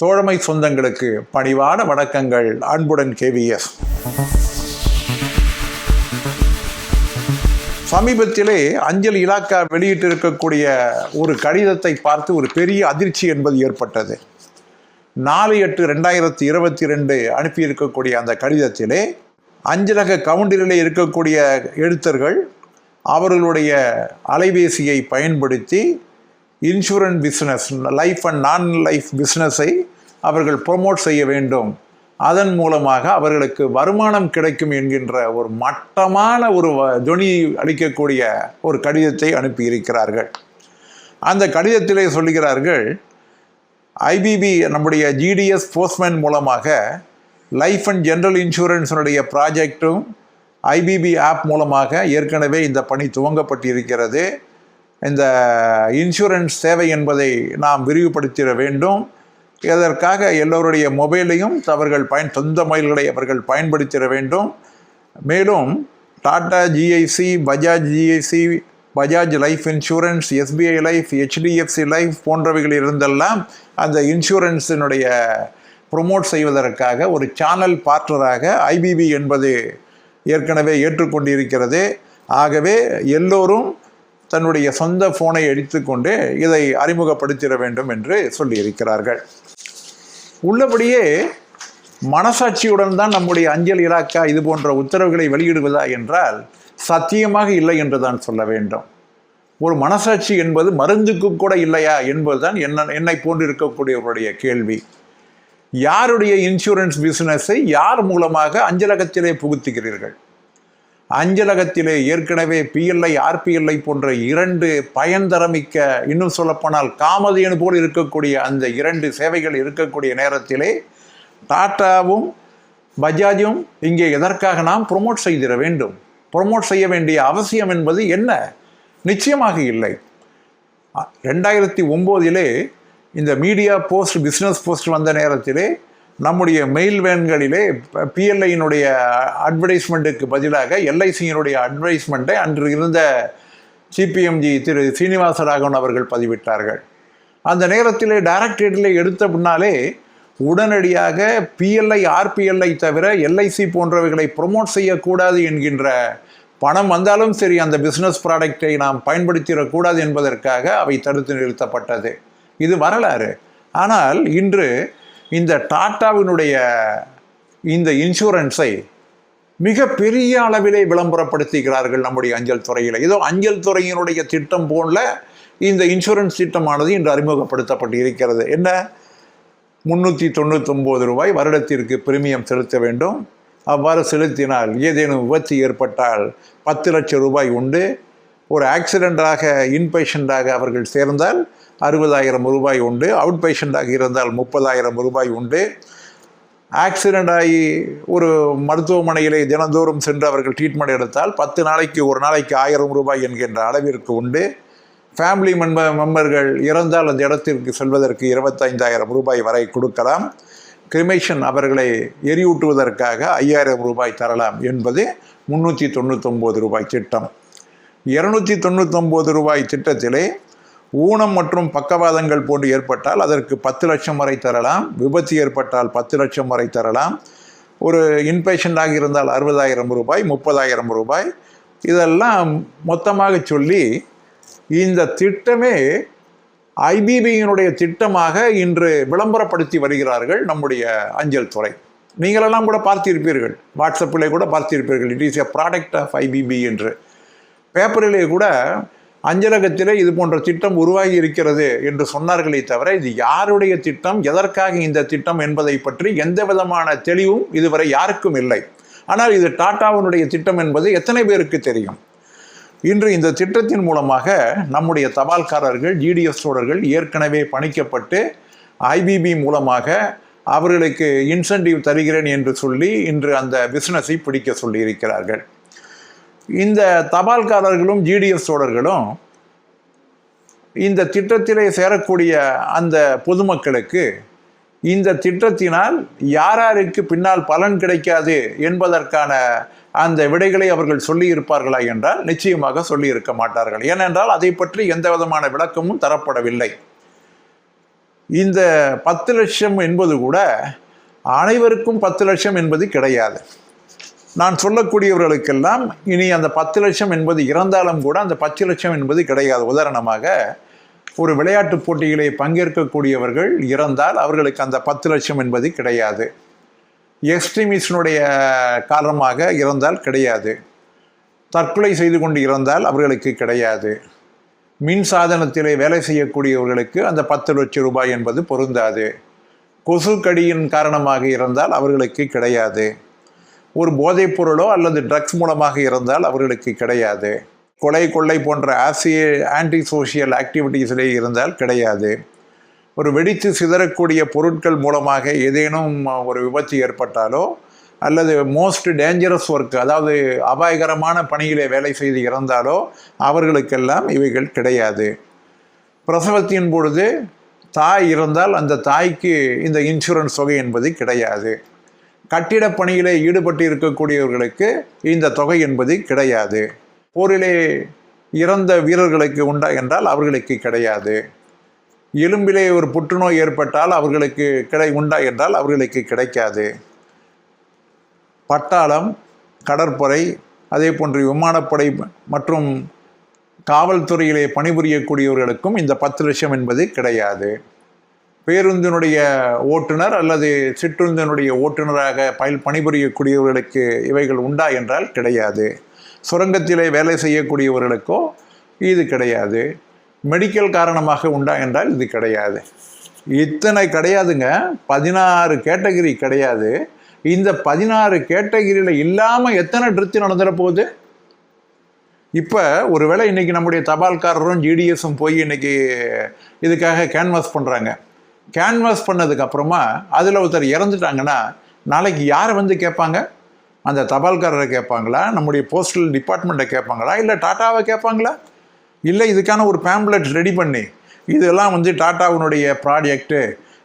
தோழமை சொந்தங்களுக்கு பணிவான வணக்கங்கள். அன்புடன் கேவிஎஸ் சமீபத்திலே அஞ்சல் இலாக்கா வெளியிட்டிருக்கக்கூடிய ஒரு கடிதத்தை பார்த்து ஒரு பெரிய அதிர்ச்சி என்பது ஏற்பட்டது. நாலு எட்டு ரெண்டாயிரத்தி இருபத்தி ரெண்டு அனுப்பியிருக்கக்கூடிய அந்த கடிதத்திலே அஞ்சலக கவுண்டரிலே இருக்கக்கூடிய எழுத்தர்கள் அவர்களுடைய அலைபேசியை பயன்படுத்தி insurance business life and non life பிஸ்னஸை அவர்கள் ப்ரொமோட் செய்ய வேண்டும். அதன் மூலமாக அவர்களுக்கு வருமானம் கிடைக்கும் என்கின்ற ஒரு மட்டமான ஒரு வ- அளிக்கக்கூடிய ஒரு கடிதத்தை அனுப்பியிருக்கிறார்கள். அந்த கடிதத்திலே சொல்லுகிறார்கள் ஐபிபி நம்முடைய ஜிடிஎஸ் போஸ்ட்மேன் மூலமாக லைஃப் அண்ட் ஜென்ரல் இன்சூரன்ஸினுடைய ப்ராஜெக்டும் ஐபிபி ஆப் மூலமாக ஏற்கனவே இந்த பணி துவங்கப்பட்டிருக்கிறது. இந்த இன்சூரன்ஸ் சேவை என்பதை நாம் விரிவுபடுத்திட வேண்டும். இதற்காக எல்லோருடைய மொபைலையும் அவர்கள் பயன் சொந்த மொபைல்களை அவர்கள் பயன்படுத்திட வேண்டும். மேலும் Tata GIC Bajaj GIC Bajaj life insurance SBI life HDFC life போன்றவைகள் இருந்தெல்லாம் அந்த இன்சூரன்ஸினுடைய ப்ரொமோட் செய்வதற்காக ஒரு சேனல் பார்ட்னராக ஐபிபி என்பது ஏற்கனவே ஏற்றுக்கொண்டிருக்கிறது. ஆகவே எல்லோரும் தன்னுடைய சொந்த ஃபோனை எடுத்துக்கொண்டு இதை அறிமுகப்படுத்திட வேண்டும் என்று சொல்லியிருக்கிறார்கள். உள்ளபடியே மனசாட்சியுடன் தான் நம்முடைய அஞ்சல் இலாக்கா இது போன்ற உத்தரவுகளை வெளியிடுவதா என்றால் சத்தியமாக இல்லை என்று தான் சொல்ல வேண்டும். ஒரு மனசாட்சி என்பது மருந்துக்கு கூட இல்லையா என்பதுதான் என்ன என்னை போன்றிருக்கக்கூடியவருடைய கேள்வி. யாருடைய இன்சூரன்ஸ் பிசினஸை யார் மூலமாக அஞ்சலகத்திலே புகுத்துகிறீர்கள்? அஞ்சலகத்திலே ஏற்கனவே பிஎல்ஐ ஆர்பிஎல்ஐ போன்ற இரண்டு பயன்தரமிக்க இன்னும் சொல்லப்போனால் காமதியனு போல் இருக்கக்கூடிய அந்த இரண்டு சேவைகள் இருக்கக்கூடிய நேரத்திலே டாட்டாவும் பஜாஜும் இங்கே எதற்காக நாம் ப்ரொமோட் செய்திட வேண்டும்? ப்ரொமோட் செய்ய வேண்டிய அவசியம் என்பது என்ன? நிச்சயமாக இல்லை. ரெண்டாயிரத்தி ஒம்போதிலே இந்த மீடியா போஸ்ட் பிஸ்னஸ் போஸ்ட் வந்த நேரத்திலே நம்முடைய மெயில் வேன்களிலே பிஎல்ஐயினுடைய அட்வர்டைஸ்மெண்ட்டுக்கு பதிலாக எல்ஐசியினுடைய அட்வர்டைஸ்மெண்ட்டை அன்று இருந்த சிபிஎம்ஜி திரு சீனிவாசராகவன் அவர்கள் பதிவிட்டார்கள். அந்த நேரத்திலே டைரக்டரேட்டில் எடுத்த பின்னாலே உடனடியாக பிஎல்ஐ ஆர்பிஎல்ஐ தவிர எல்ஐசி போன்றவைகளை ப்ரொமோட் செய்யக்கூடாது என்கின்ற பணம் வந்தாலும் சரி அந்த பிஸ்னஸ் ப்ராடக்டை நாம் பயன்படுத்திடக்கூடாது என்பதற்காக அவை தடுத்து நிறுத்தப்பட்டது. இது வரலாறு. ஆனால் இன்று இந்த டாட்டாவினுடைய இந்த இன்சூரன்ஸை மிக பெரிய அளவிலே விளம்பரப்படுத்துகிறார்கள் நம்முடைய அஞ்சல் துறையில். இதோ அஞ்சல் துறையினுடைய திட்டம் போல இந்த இன்சூரன்ஸ் திட்டமானது இன்று அறிமுகப்படுத்தப்பட்டு இருக்கிறது என்ன? முந்நூற்றி தொண்ணூத்தொம்பது ரூபாய் வருடத்திற்கு பிரீமியம் செலுத்த வேண்டும். அவ்வாறு செலுத்தினால் ஏதேனும் விபத்து ஏற்பட்டால் பத்து லட்சம் ரூபாய் உண்டு. ஒரு ஆக்சிடெண்ட்டாக இன்பேஷண்டாக அவர்கள் சேர்ந்தால் அறுபதாயிரம் ரூபாய் உண்டு. அவுட் பேஷண்ட்டாக இருந்தால் முப்பதாயிரம் ரூபாய் உண்டு. ஆக்சிடெண்ட் ஆகி ஒரு மருத்துவமனையிலே தினந்தோறும் சென்று அவர்கள் ட்ரீட்மெண்ட் எடுத்தால் பத்து நாளைக்கு ஒரு நாளைக்கு ஆயிரம் ரூபாய் என்கின்ற அளவிற்கு உண்டு. ஃபேமிலி மெம்ப மெம்பர்கள் இறந்தால் அந்த இடத்திற்கு செல்வதற்கு இருபத்தைந்தாயிரம் ரூபாய் வரை கொடுக்கலாம். கிரிமேஷன் அவர்களை எரியூட்டுவதற்காக ஐயாயிரம் ரூபாய் தரலாம் என்பது முந்நூற்றி தொண்ணூத்தொம்பது ரூபாய் திட்டம். இரநூத்தி தொண்ணூத்தொம்பது ரூபாய் திட்டத்திலே ஊனம் மற்றும் பக்கவாதங்கள் போன்று ஏற்பட்டால் அதற்கு பத்து லட்சம் வரை தரலாம். விபத்து ஏற்பட்டால் பத்து லட்சம் வரை தரலாம். ஒரு இன்பேஷண்டாக இருந்தால் அறுபதாயிரம் ரூபாய் முப்பதாயிரம் ரூபாய். இதெல்லாம் மொத்தமாக சொல்லி இந்த திட்டமே ஐபிபியினுடைய திட்டமாக இன்று விளம்பரப்படுத்தி வருகிறார்கள் நம்முடைய அஞ்சல் துறை. நீங்களெல்லாம் கூட பார்த்திருப்பீர்கள். வாட்ஸ்அப்பிலே கூட பார்த்திருப்பீர்கள். It is a product of IPPB என்று. பேப்பரிலே கூட அஞ்சலகத்திலே இது போன்ற திட்டம் உருவாகி இருக்கிறது என்று சொன்னார்களே தவிர இது யாருடைய திட்டம்? எதற்காக இந்த திட்டம் என்பதை பற்றி எந்த விதமான தெளிவும் இதுவரை யாருக்கும் இல்லை. ஆனால் இது டாட்டாவினுடைய திட்டம் என்பது எத்தனை பேருக்கு தெரியும்? இன்று இந்த திட்டத்தின் மூலமாக நம்முடைய தபால்காரர்கள் ஜிடிஎஸ் சோழர்கள் ஏற்கனவே பணிக்கப்பட்டு ஐபிபி மூலமாக அவர்களுக்கு இன்சென்டிவ் தருகிறேன் என்று சொல்லி இன்று அந்த பிஸ்னஸை பிடிக்க சொல்லியிருக்கிறார்கள். இந்த தபால்காரர்களும் ஜிடிஎஸ் தோழர்களும் இந்த திட்டத்திலே சேரக்கூடிய அந்த பொதுமக்களுக்கு இந்த திட்டத்தினால் யாராருக்கு பின்னால் பலன் கிடைக்காது என்பதற்கான அந்த விடைகளை அவர்கள் சொல்லியிருப்பார்களா என்றால் நிச்சயமாக சொல்லியிருக்க மாட்டார்கள். ஏனென்றால் அதை பற்றி எந்த விதமான விளக்கமும் தரப்படவில்லை. இந்த பத்து லட்சம் என்பது கூட அனைவருக்கும் பத்து லட்சம் என்பது கிடையாது. நான் சொல்லக்கூடியவர்களுக்கெல்லாம் இனி அந்த பத்து லட்சம் என்பது இறந்தாலும் கூட அந்த பத்து லட்சம் என்பது கிடையாது. உதாரணமாக ஒரு விளையாட்டுப் போட்டியிலே பங்கேற்கக்கூடியவர்கள் இறந்தால் அவர்களுக்கு அந்த பத்து லட்சம் என்பது கிடையாது. எக்ஸ்ட்ரீமிஸ்டினுடைய காரணமாக இறந்தால் கிடையாது. தற்கொலை செய்து கொண்டு இறந்தால் அவர்களுக்கு கிடையாது. மின் சாதனத்திலே வேலை செய்யக்கூடியவர்களுக்கு அந்த பத்து லட்சம் ரூபாய் என்பது பொருந்தாது. கொசு கடியின் காரணமாக இருந்தால் அவர்களுக்கு கிடையாது. ஒரு போதைப் பொருளோ அல்லது ட்ரக்ஸ் மூலமாக இருந்தால் அவர்களுக்கு கிடையாது. கொலை கொள்ளை போன்ற ஆசிய ஆன்டி சோஷியல் ஆக்டிவிட்டீஸிலே இருந்தால் கிடையாது. ஒரு வெடித்து சிதறக்கூடிய பொருட்கள் மூலமாக ஏதேனும் ஒரு விபத்து ஏற்பட்டாலோ அல்லது மோஸ்ட் டேஞ்சரஸ் ஒர்க் அதாவது அபாயகரமான பணியிலே வேலை செய்து இறந்தாலோ அவர்களுக்கெல்லாம் இவைகள் கிடையாது. பிரசவத்தின் பொழுது தாய் இருந்தால் அந்த தாய்க்கு இந்த இன்சூரன்ஸ் தொகை என்பது கிடையாது. கட்டிடப் பணியிலே ஈடுபட்டு இருக்கக்கூடியவர்களுக்கு இந்த தொகை என்பது கிடையாது. போரிலே இறந்த வீரர்களுக்கு உண்டா என்றால் அவர்களுக்கு கிடையாது. எலும்பிலே ஒரு புற்றுநோய் ஏற்பட்டால் அவர்களுக்கு கிடை உண்டா என்றால் அவர்களுக்கு கிடைக்காது. பட்டாளம் கடற்படை அதே போன்று விமானப்படை மற்றும் காவல்துறையிலே பணிபுரியக்கூடியவர்களுக்கும் இந்த பத்து லட்சம் என்பது கிடையாது. பேருந்தினுடைய ஓட்டுநர் அல்லது சிற்றுந்தினுடைய ஓட்டுநராக பயில் பணிபுரியக்கூடியவர்களுக்கு இவைகள் உண்டா என்றால் கிடையாது. சுரங்கத்திலே வேலை செய்யக்கூடியவர்களுக்கோ இது கிடையாது. மெடிக்கல் காரணமாக உண்டா என்றால் இது கிடையாது. இத்தனை கிடையாதுங்க. பதினாறு கேட்டகிரி கிடையாது. இந்த பதினாறு கேட்டகிரியில் இல்லாமல் எத்தனை ட்ரித்து நடந்துட போகுது? இப்போ ஒருவேளை இன்றைக்கி நம்முடைய தபால்காரரும் ஜிடிஎஸும் போய் இன்றைக்கி இதுக்காக கேன்வாஸ் பண்ணுறாங்க கேன்வாஸ் பண்ணதுக்கு அப்புறமா அதில் ஒருத்தர் இறந்துட்டாங்கன்னா நாளைக்கு யாரை வந்து கேட்பாங்க? அந்த தபால்காரரை கேட்பாங்களா? நம்முடைய போஸ்டல் டிபார்ட்மெண்ட்டை கேட்பாங்களா? இல்லை டாட்டாவை கேட்பாங்களா? இல்லை இதுக்கான ஒரு பேம்ப்ளெட் ரெடி பண்ணி இதெல்லாம் வந்து டாட்டாவினுடைய ப்ராடக்ட்டு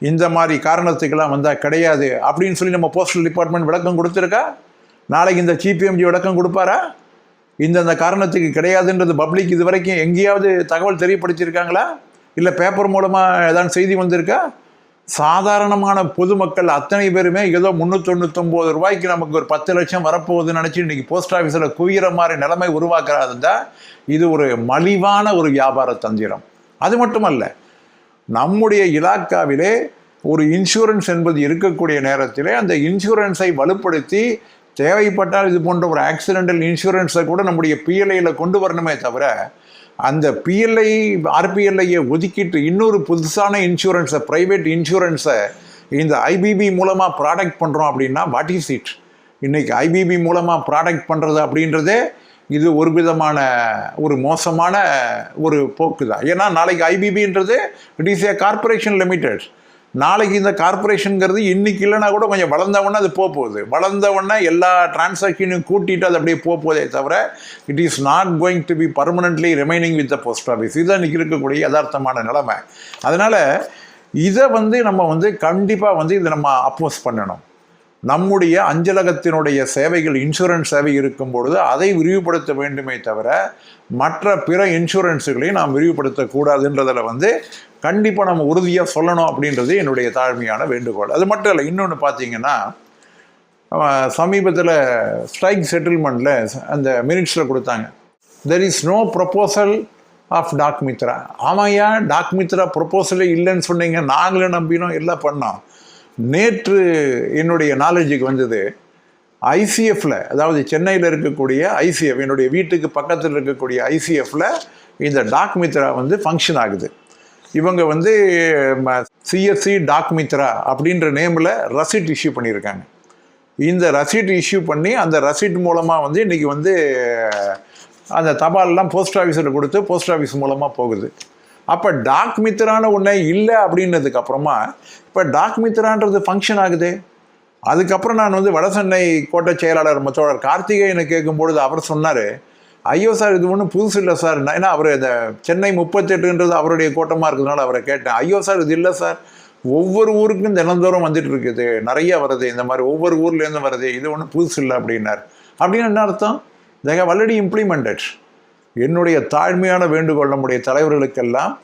இந்த மாதிரி காரணத்துக்கெல்லாம் வந்தால் கிடையாது அப்படின்னு சொல்லி நம்ம போஸ்டல் டிபார்ட்மெண்ட் விளக்கம் கொடுத்துருக்கா? நாளைக்கு இந்த சிபிஎம்ஜி விளக்கம் கொடுப்பாரா? இந்தந்த காரணத்துக்கு கிடையாதுன்றது பப்ளிக் இது வரைக்கும் எங்கேயாவது தகவல் தெரியப்படுத்தியிருக்காங்களா? இல்லை பேப்பர் மூலமாக ஏதாவது செய்தி வந்திருக்கா? சாதாரணமான பொதுமக்கள் அத்தனை பேருமே ஏதோ முந்நூற்றொண்ணூத்தொம்பது ரூபாய்க்கு நமக்கு ஒரு பத்து லட்சம் வரப்போகுதுன்னு நினச்சி இன்றைக்கி போஸ்ட் ஆஃபீஸில் குவிகிற மாதிரி நிலைமை உருவாக்குறாருந்தா இது ஒரு மலிவான ஒரு வியாபார தந்திரம். அது மட்டுமல்ல நம்முடைய இலாக்காவிலே ஒரு இன்சூரன்ஸ் என்பது இருக்கக்கூடிய நேரத்திலே அந்த இன்சூரன்ஸை வலுப்படுத்தி தேவைப்பட்டால் இது போன்ற ஒரு ஆக்சிடென்டல் இன்சூரன்ஸை கூட நம்முடைய பிஎல்ஐயில் கொண்டு வரணுமே தவிர அந்த பிஎல்ஐ ஆர்பிஎல்ஐயை ஒதுக்கிட்டு இன்னொரு புதுசான இன்சூரன்ஸை ப்ரைவேட் இன்சூரன்ஸை இந்த ஐபிபி மூலமாக ப்ராடக்ட் பண்ணுறோம் அப்படின்னா வாட் இஸ் இட் இன்றைக்கி ஐபிபி மூலமாக ப்ராடக்ட் பண்ணுறது அப்படின்றதே இது ஒரு விதமான ஒரு மோசமான ஒரு போக்கு தான் ஏன்னா நாளைக்கு ஐபிபின்றது it is a corporation limited நாளைக்கு இந்த கார்பரேஷனுங்கிறது இன்னைக்கு இல்லைனா கூட கொஞ்சம் வளர்ந்தவொடனே அது போக போகுது வளர்ந்தவொடனே எல்லா டிரான்சாக்ஷனையும் கூட்டிட்டு அது அப்படியே போக போதே தவிர it is not going to be permanently remaining with the post office இதுதான் இன்னைக்கு இருக்கக்கூடிய யதார்த்தமான நிலைமை. அதனால் இதை வந்து நம்ம வந்து கண்டிப்பாக வந்து இதை நம்ம அப்போஸ் பண்ணணும். நம்முடைய அஞ்சலகத்தினுடைய சேவைகள் இன்சூரன்ஸ் சேவை இருக்கும் பொழுது அதை விரிவுபடுத்த வேண்டுமே தவிர மற்ற பிற இன்சூரன்ஸுகளையும் நாம் விரிவுபடுத்தக்கூடாதுன்றதில் வந்து கண்டிப்பாக நம்ம உறுதியாக சொல்லணும் அப்படின்றது என்னுடைய தாழ்மையான வேண்டுகோள். அது மட்டும் இல்லை இன்னொன்று பார்த்தீங்கன்னா சமீபத்தில் ஸ்ட்ரைக் செட்டில்மெண்ட்டில் அந்த மினிட்ஸில் கொடுத்தாங்க. There is no proposal of Dak Mitra ஆமாயா டாக் மித்ரா ப்ரொப்போசலே இல்லைன்னு சொன்னீங்க. நாங்களே நம்பினோம் எல்லாம் பண்ணோம். நேற்று என்னுடைய நாலேஜுக்கு வந்தது ஐசிஎஃப்ல அதாவது சென்னையில் இருக்கக்கூடிய ஐசிஎஃப் என்னுடைய வீட்டுக்கு பக்கத்தில் இருக்கக்கூடிய ஐசிஎஃப்ல இந்த டாக் மித்ரா வந்து ஃபங்க்ஷன் ஆகுது. இவங்க வந்து சிஎஸ்சி டாக் மித்ரா அப்படின்ற நேமில் ரசீட் இஷ்யூ பண்ணியிருக்காங்க. இந்த ரசீட் இஷ்யூ பண்ணி அந்த ரசீட் மூலமாக வந்து இன்றைக்கி வந்து அந்த தபால்லாம் போஸ்ட் ஆஃபீஸில் கொடுத்து போஸ்ட் ஆஃபீஸ் மூலமாக போகுது. அப்போ டாக் மித்ரான ஒன்றே இல்லை அப்படின்னதுக்கப்புறமா இப்போ டாக் மித்ரான்றது ஃபங்க்ஷன் ஆகுது. அதுக்கப்புறம் நான் வந்து வடசென்னை கோட்டை செயலாளர் மத்தோழர் கார்த்திகேயனை கேட்கும்பொழுது அவர் சொன்னார் ஐயோ சார் இது ஒன்றும் புதுசு இல்லை சார். நான் ஏன்னா அவர் இந்த சென்னை முப்பத்தெட்டுன்றது அவருடைய கோட்டமாக இருக்கிறதுனால அவரை கேட்டேன். ஐயோ சார் இது இல்லை சார். ஒவ்வொரு ஊருக்கும் தினந்தோறும் வந்துட்டு இருக்குது. நிறைய வருது. இந்த மாதிரி ஒவ்வொரு ஊர்லேருந்து வருது. இது ஒன்றும் புதுசு இல்லை அப்படின்னார். அப்படின்னு என்ன அர்த்தம்? தே ஹவ் ஆல்ரெடி இம்ப்ளிமெண்டட் என்னுடைய தாழ்மையான வேண்டுகோள் நம்முடைய தலைவர்களுக்கெல்லாம்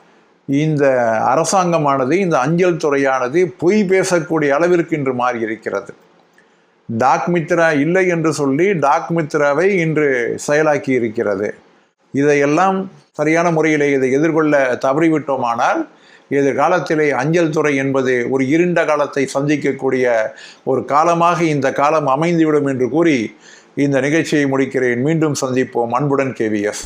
இந்த அரசாங்கமானது இந்த அஞ்சல் துறையானது பொய் பேசக்கூடிய அளவிற்கு இன்று மாறி இருக்கிறது டாக் மித்ரா இல்லை என்று சொல்லி டாக் மித்ராவை இன்று செயலாக்கி இருக்கிறது. இதையெல்லாம் சரியான முறையில் இதை எதிர்கொள்ள தவறிவிட்டோமானால் எதிர்காலத்திலே அஞ்சல் துறை என்பது ஒரு இருண்ட காலத்தை சந்திக்கக்கூடிய ஒரு காலமாக இந்த காலம் அமைந்துவிடும் என்று கூறி இந்த நிகழ்ச்சியை முடிக்கிறேன். மீண்டும் சந்திப்போம். அன்புடன் கேவிஎஸ்